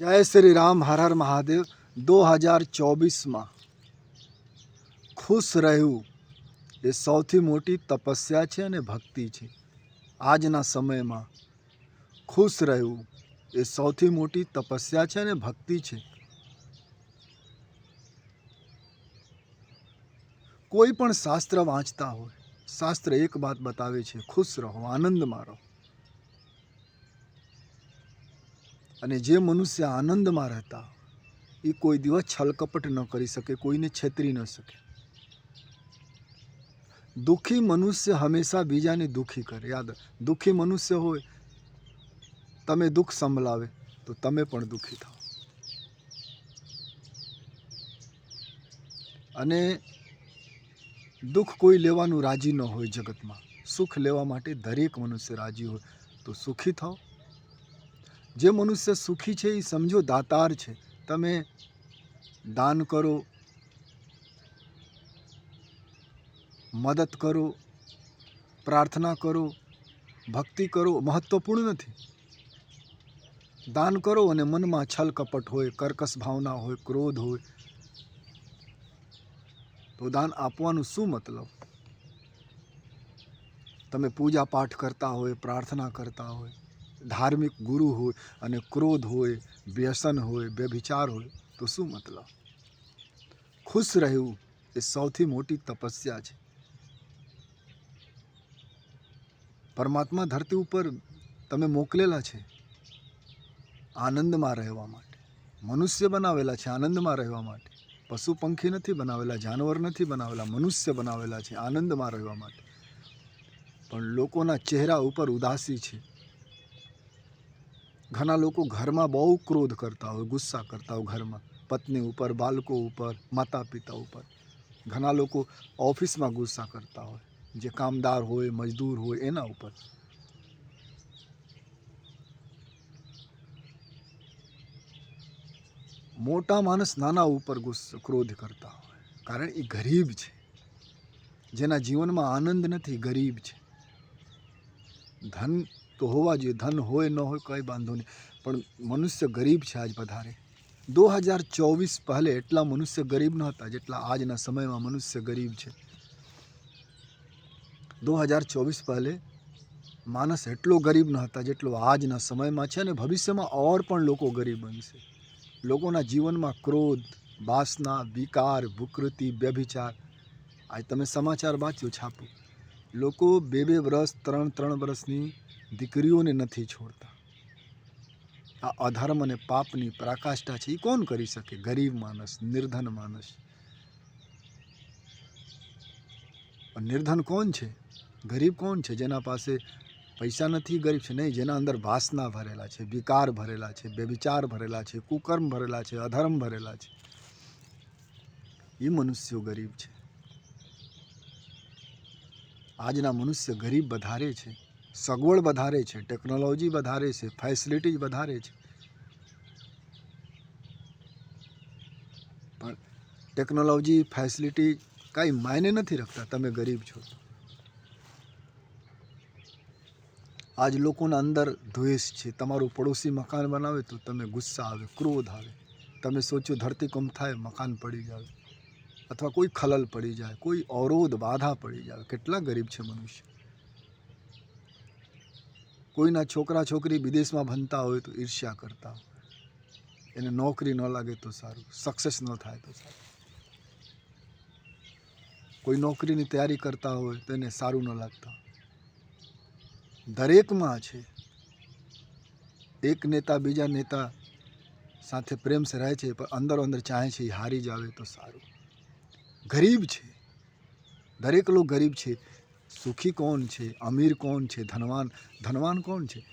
જય શ્રી રામ, હર હર મહાદેવ. દો હજાર ચોવીસમાં ખુશ રહેવું એ સૌથી મોટી તપસ્યા છે અને ભક્તિ છે. આજના સમયમાં ખુશ રહેવું એ સૌથી મોટી તપસ્યા છે અને ભક્તિ છે. કોઈ પણ શાસ્ત્ર વાંચતા હોય, શાસ્ત્ર એક વાત બતાવે છે, ખુશ રહો, આનંદમાં રહો. અને જે મનુષ્ય આનંદમાં રહેતા, એ કોઈ દિવસ છલકપટ ન કરી શકે, કોઈને છેતરી ન શકે. દુઃખી મનુષ્ય હંમેશા બીજાને દુઃખી કરે. યાદ, દુઃખી મનુષ્ય હોય, તમે દુઃખ સંભળાવે, તો તમે પણ દુઃખી થાઓ. અને દુઃખ કોઈ લેવાનું રાજી ન હોય જગતમાં. સુખ લેવા માટે દરેક મનુષ્ય રાજી હોય, તો સુખી થાઓ. જે મનુષ્ય સુખી છે એ સમજો દાતાર છે. તમે દાન કરો, મદદ કરો, પ્રાર્થના કરો, ભક્તિ કરો, મહત્વપૂર્ણ નથી. દાન કરો અને મનમાં છલ કપટ હોય, કર્કશ ભાવના હોય, ક્રોધ હોય, તો દાન આપવાનું શું મતલબ? તમે પૂજા પાઠ કરતા હોય, પ્રાર્થના કરતા હોય ધાર્મિક ગુરુ હોય અને ક્રોધ હોય, વ્યસન હોય, વ્યભિચાર હોય, તો શું મતલબ? ખુશ રહેવું એ સૌથી મોટી તપસ્યા છે. પરમાત્મા ધરતી ઉપર તમે મોકલેલા છે આનંદમાં રહેવા માટે. મનુષ્ય બનાવેલા છે આનંદમાં રહેવા માટે. પશુ પંખી નથી બનાવેલા, જાનવર નથી બનાવેલા, મનુષ્ય બનાવેલા છે આનંદમાં રહેવા માટે. પણ લોકોના ચહેરા ઉપર ઉદાસી છે. ઘણા લોકો ઘરમાં બહુ ક્રોધ કરતા હોય, ગુસ્સા કરતા હોય ઘરમાં. પત્ની ઉપર, બાળકો ઉપર માતા પિતા ઉપર. ઘણા લોકો ઓફિસમાં ગુસ્સા કરતા હોય, જે કામદાર હોય, મજદૂર હોય, એના ઉપર. મોટા માણસ નાના ઉપર ગુસ્સો, ક્રોધ કરતા હોય. કારણ એ ગરીબ છે. જેના જીવનમાં આનંદ નથી, ગરીબ છે. ધન તો હોવા જોઈએ, ધન હોય, ન હોય કંઈ વાંધો નહીં. પણ મનુષ્ય ગરીબ છે આજ વધારે દો હજાર ચોવીસ પહેલે એટલા મનુષ્ય ગરીબ ન હતા જેટલા આજના સમયમાં મનુષ્ય ગરીબ છે. દો હજાર ચોવીસ પહેલે માણસ એટલો ગરીબ ન હતા જેટલો આજના સમયમાં છે અને ભવિષ્યમાં ઓર પણ લોકો ગરીબ બનશે. લોકોના જીવનમાં ક્રોધ, વાસના, વિકાર ભૂકૃતિ વ્યભિચાર. આજ તમે સમાચાર વાંચ્યો, છાપો. લોકો બે બે વર્ષ ત્રણ ત્રણ વર્ષની દીકરીઓને નથી છોડતા. આ અધર્મ અને પાપની પરાકાષ્ઠા છે એ કોણ કરી શકે? ગરીબ માણસ, નિર્ધન માણસ. નિર્ધન કોણ છે? ગરીબ કોણ છે? જેના પાસે પૈસા નથી, ગરીબ છે નહીં, જેના અંદર વાસના ભરેલા છે, વિકાર ભરેલા છે બેવિચાર ભરેલા છે, કુકર્મ ભરેલા છે, અધર્મ ભરેલા છે. એ મનુષ્યો ગરીબ છે. આજના મનુષ્ય ગરીબ વધારે છે. સગવડ વધારે છે, ટેકનોલોજી વધારે છે ફેસિલિટી વધારે છે. પણ ટેકનોલોજી ફેસિલિટી કાંઈ માયને નથી રાખતા, તમે ગરીબ છો. આજ લોકોના અંદર દ્વેષ છે, તમારું પડોશી મકાન બનાવે તો તમે ગુસ્સા આવે, ક્રોધ આવે. તમે સોચો ધરતીકંપ થાય, મકાન પડી જાય. અથવા કોઈ ખલલ પડી જાય, કોઈ અવરોધ, બાધા પડી જાય. કેટલા ગરીબ છે મનુષ્ય. કોઈના છોકરા છોકરી વિદેશમાં ભણતા હોય તો ઈર્ષ્યા કરતા હોય. એને નોકરી ન લાગે તો સારું સક્સેસ ન થાય તો સારું. કોઈ નોકરીની તૈયારી કરતા હોય તો એને સારું ન લાગતા. દરેકમાં છે. એક નેતા બીજા નેતા સાથે પ્રેમ સે રહે છે, પણ અંદરો અંદર ચાહે છે એ હારી જ આવે તો સારું. ગરીબ છે. દરેક લોકો ગરીબ છે. સુખી કોણ છે? અમીર કોણ છે? ધનવાન ધનવાન કોણ છે?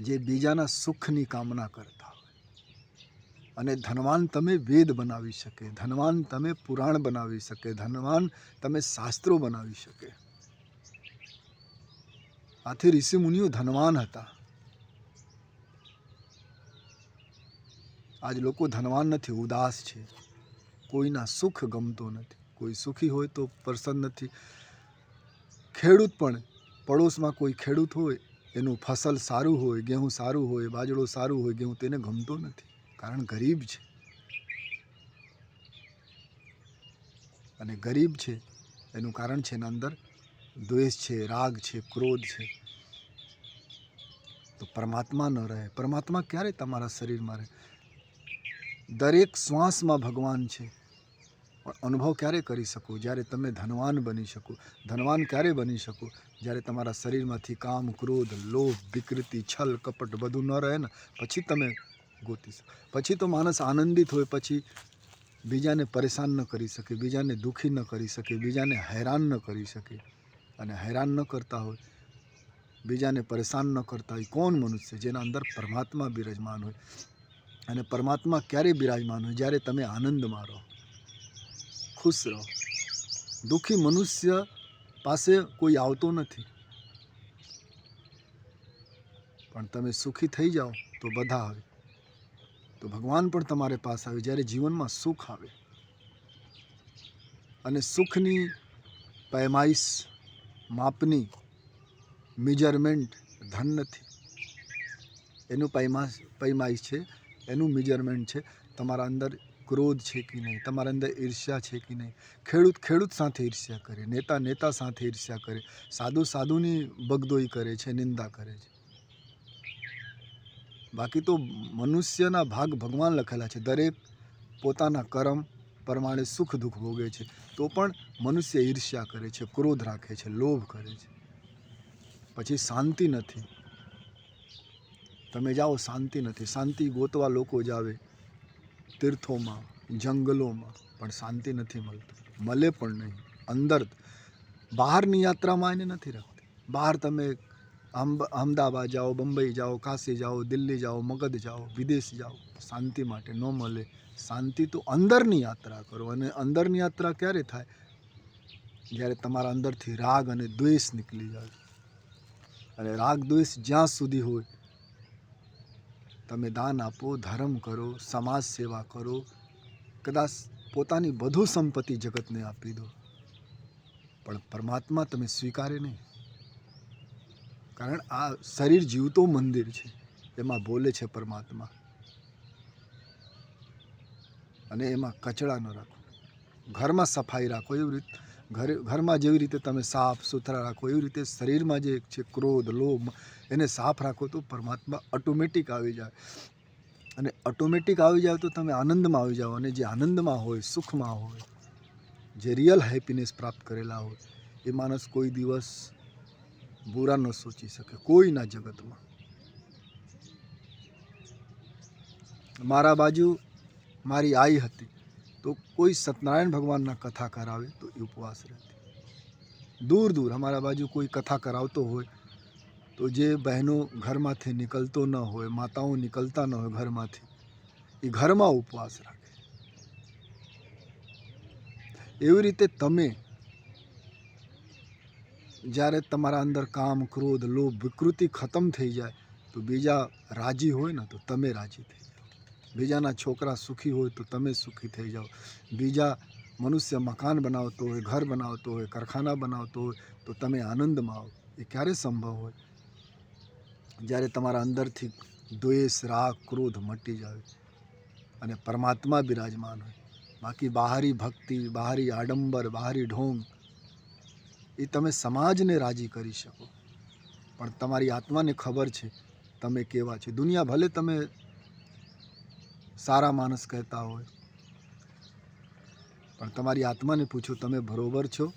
જે બીજાના સુખની કામના કરતા હોય. અને ધનવાન તમે વેદ બનાવી શકે, ધનવાન તમે પુરાણ બનાવી શકે, ધનવાન તમે શાસ્ત્રો બનાવી શકે. આથી ઋષિમુનિઓ ધનવાન હતા. આજ લોકો ધનવાન નથી, ઉદાસ છે. કોઈના સુખ ગમતો નથી. કોઈ સુખી હોય તો પ્રસન્ન નથી. ખેડૂત પણ પડોશમાં કોઈ ખેડૂત હોય, એનું ફસલ સારું હોય ગેહું સારું હોય, બાજરો સારું હોય ગેહું તેને ગમતો નથી, કારણ ગરીબ છે. અને ગરીબ છે, એનું કારણ છે એના અંદર દ્વેષ છે, રાગ છે, ક્રોધ છે. તો પરમાત્મા ન રહે. પરમાત્મા ક્યારે તમારા શરીરમાં રહે? દરેક શ્વાસમાં ભગવાન છે. અનુભવ ક્યારે કરી શકો? જ્યારે તમે ધનવાન બની શકો. ધનવાન ક્યારે બની શકો? જ્યારે તમારા શરીરમાંથી કામ, ક્રોધ, લોભ, વિકૃતિ, છલ, કપટ બધું ન રહે ને, પછી તમે ગોતી શકો. પછી તો માણસ આનંદિત હોય, પછી બીજાને પરેશાન ન કરી શકે, બીજાને દુઃખી ન કરી શકે, બીજાને હેરાન ન કરી શકે. અને હેરાન ન કરતા હોય, બીજાને પરેશાન ન કરતા હોય, કોણ મનુષ્ય જેના અંદર પરમાત્મા બિરાજમાન હોય? અને પરમાત્મા ક્યારે બિરાજમાન હોય? જ્યારે તમે આનંદમાં રહો. ખુશ રહો. દુઃખી મનુષ્ય પાસે કોઈ આવતો નથી. પણ તમે સુખી થઈ જાઓ તો બધા આવે. તો ભગવાન પણ તમારે પાસે આવે જ્યારે જીવનમાં સુખ આવે. અને સુખની પેમાઈશ, માપની મેજરમેન્ટ ધન નથી. એનું પૈમાશ પૈમાઈશ છે, એનું મેજરમેન્ટ છે. તમારા અંદર ક્રોધ છે કે નહીં? તમારા અંદર ઈર્ષ્યા છે કે નહીં? ખેડૂત ખેડૂત સાથે ઈર્ષ્યા કરે, નેતા નેતા સાથે ઈર્ષ્યા કરે, સાધુ સાધુની બગદોઈ કરે છે, નિંદા કરે છે. બાકી તો મનુષ્યના ભાગ ભગવાન લખેલા છે. દરેક પોતાના કર્મ પ્રમાણે સુખ દુઃખ ભોગે છે. તો પણ મનુષ્ય ઈર્ષ્યા કરે છે, ક્રોધ રાખે છે, લોભ કરે છે. પછી શાંતિ નથી. તમે જાઓ, શાંતિ નથી. શાંતિ ગોતવા લોકો જ આવે. તીર્થોમાં, જંગલોમાં પણ શાંતિ નથી મળતી. મળે પણ નહીં. અંદર બહારની યાત્રામાં એને નથી રાખતી. બહાર તમે અમદાવાદ જાઓ બંબઈ જાઓ, કાશી જાઓ, દિલ્હી જાઓ, મગધ જાઓ, વિદેશ જાઓ, શાંતિ માટે ન મળે. શાંતિ તો અંદરની યાત્રા કરો. અને અંદરની યાત્રા ક્યારે થાય? જ્યારે તમારા અંદરથી રાગ અને દ્વેષ નીકળી જાય. અને રાગ દ્વેષ જ્યાં સુધી હોય તમે દાન આપો, ધર્મ કરો, સમાજ સેવા કરો, કદાચ પોતાની બધું સંપત્તિ જગતને આપી દો. પણ પરમાત્મા તમે સ્વીકારે નહીં. કારણ આ શરીર જીવતો મંદિર છે. એમાં બોલે છે પરમાત્મા. અને એમાં કચડા ન રાખો. ઘરમાં સફાઈ રાખો, એવી રીતે ઘરે, ઘરમાં જેવી રીતે તમે સાફ સુથરા રાખો, એવી રીતે શરીરમાં જે છે ક્રોધ, લોભ, એને સાફ રાખો તો પરમાત્મા ઓટોમેટિક આવી જાય. અને ઓટોમેટિક આવી જાય તો તમે આનંદમાં આવી જાઓ અને જે આનંદમાં હોય, સુખમાં હોય, જે રિયલ હેપીનેસ પ્રાપ્ત કરેલા હોય, એ માણસ કોઈ દિવસ બુરા ન સોચી શકે કોઈના જગતમાં. મારા બાજુ મારી આઈ હતી. તો કોઈ સત્યનારાયણ ભગવાનના કથા કરાવે તો એ ઉપવાસ રહેતી દૂર દૂર અમારા બાજુ કોઈ કથા કરાવતો હોય તો જે બહેનો ઘરમાંથી નીકળતો ન હોય, માતાઓ નીકળતા ન હોય ઘરમાંથી, એ ઘરમાં ઉપવાસ રાખે. એવી રીતે તમે જ્યારે તમારા અંદર કામ, ક્રોધ, લોભ, વિકૃતિ ખતમ થઈ જાય તો બીજા રાજી હોય ને તો તમે રાજી થઈ બીજાના છોકરા સુખી હોય તો તમે સુખી થઈ જાઓ. બીજા મનુષ્ય મકાન બનાવતો હોય, ઘર બનાવતો હોય, કારખાના બનાવતો હોય, તો તમે આનંદમાં આવો. એ ક્યારે સંભવ હોય? જ્યારે તમારા અંદરથી દ્વેષ, રાગ, ક્રોધ મટી જાય અને પરમાત્મા બિરાજમાન હોય. બાકી બહારી ભક્તિ, બહારી આડંબર, બહારી ઢોંગ, એ તમે સમાજને રાજી કરી શકો. પણ તમારી આત્માને ખબર છે, તમે કેવા છે? દુનિયા ભલે તમે સારા માણસ કહેતા હોય. પણ તમારી આત્માને પૂછો તમે બરોબર છો?